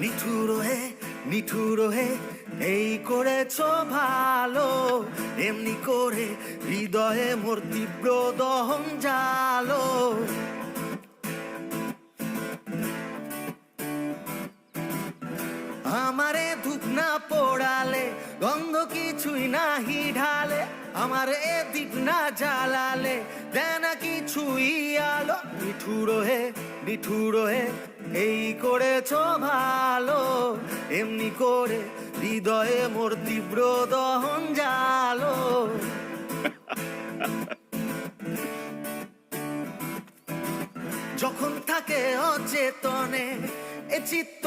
নিঠুর হে নিঠুর হে এই করেছ ভালো। এমনি করে হৃদয়ে মোর তীব্র দহন জালো। আমারে ধূপ না পোড়ালে, গন্ধ কিছুই নাহি ঢালে। আমার এ দীপ না জ্বালালে দেনা কিছুই আলো। নিঠুর হে নিঠুর হে, এই করেছ ভালো। এমনি করে হৃদয়ে মোর তীব্র দহন জালো। যখন থাকে অচেতনে এ চিত্ত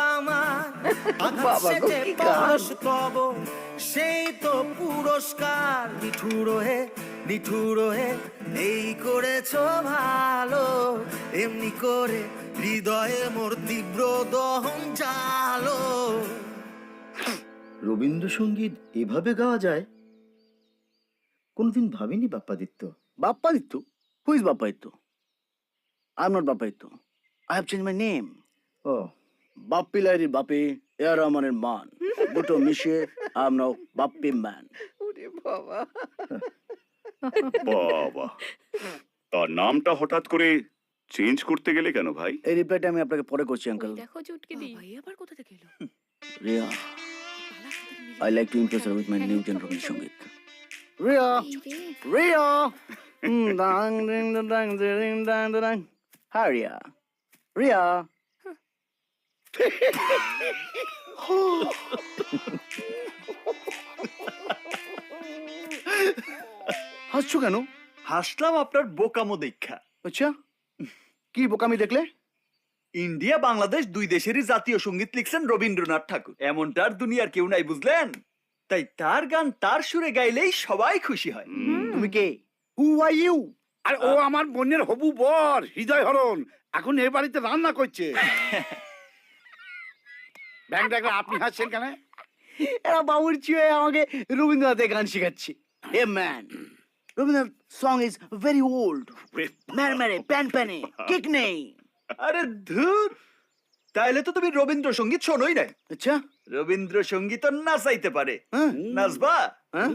আমার। তব সেই তো পুরস্কার। নিঠুর হে নিঠুর হে এই করেছ ভালো। এমনি করে হৃদয়ে মোর তীব্র দহন চালো। রবীন্দ্রসঙ্গীত এভাবে গাওয়া যায়? কোনোদিন ভাবিনি Bappaditya. Bappaditya? Who is Bappaditya? I am not Bappaditya. I have change my name ও বাপ্পি লাইরির বাপে এ আর রহমানের মান। দুটো মিশিয়ে নাও বাপ্পি ম্যান বাবা। তার নামটা হঠাৎ করে চেঞ্জ করতে গেলে কেন ভাই? এই রিপ্লাইটা আমি আপনাকে পরে করছি আঙ্কেল দেখো চুটকি দি ভাই আবার কোথা থেকে এলো? Riya I like to impress with my new generation সংগীত Riya Riya. ding dang dang ding dang dang Hi Ria Ria হাসছো কেন? হাসলাম আপনার বোকামো দেখা আচ্ছা কি বোকামি দেখলে? ইন্ডিয়া বাংলাদেশ দুই দেশেরই জাতীয় সংগীত লিখছেন রবীন্দ্রনাথ ঠাকুর। এমনটা আর দুনিয়ার কেউ নাই বুঝলেন? তাই তার গান তার সুরে গাইলেই সবাই খুশি হয়। তুমি কে? হু আর ইউ আর ও আমার বোনের হবু বর হৃদয় হরণ এখন এ বাড়িতে রান্না করছে। ব্যাংক ডাকলে আপনি হাসছেন কেন? এরা বাবুর্চি হয়ে আমাকে রবীন্দ্রনাথের গান শেখাচ্ছে। A man Rabindranath song is very old man ম্যানে প্যান প্যানে কিক নেই। আরে ধুর তাইলে তো তুমি রবীন্দ্রসঙ্গীত শোনোই নাই। আচ্ছা। রবীন্দ্রসঙ্গীত নাচাইতে পারে। হ্যাঁ। নাচবা? হ্যাঁ।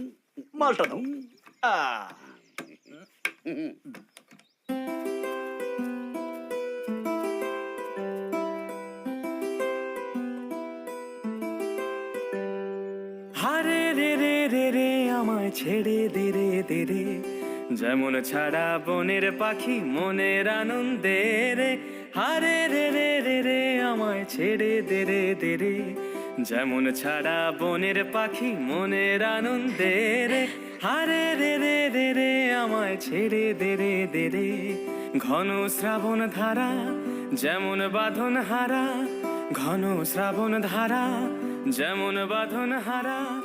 মালটা দাও রে রে, আমায় ছেড়ে দে রে দে রে। যেমন ছাড়া বনের পাখি মনের আনন্দে রে। হারে রে রে রে রে, আমায় ছেড়ে দে রে দে রে। যেমন ছাড়া বনের পাখি মনের আনন্দে রে। হারে রে রে রে রে, আমায় ছেড়ে দে রে দে রে। ঘন শ্রাবণ ধারা, যেমন বাঁধন হারা। ঘন শ্রাবণ ধারা, যেমন বাঁধন হারা।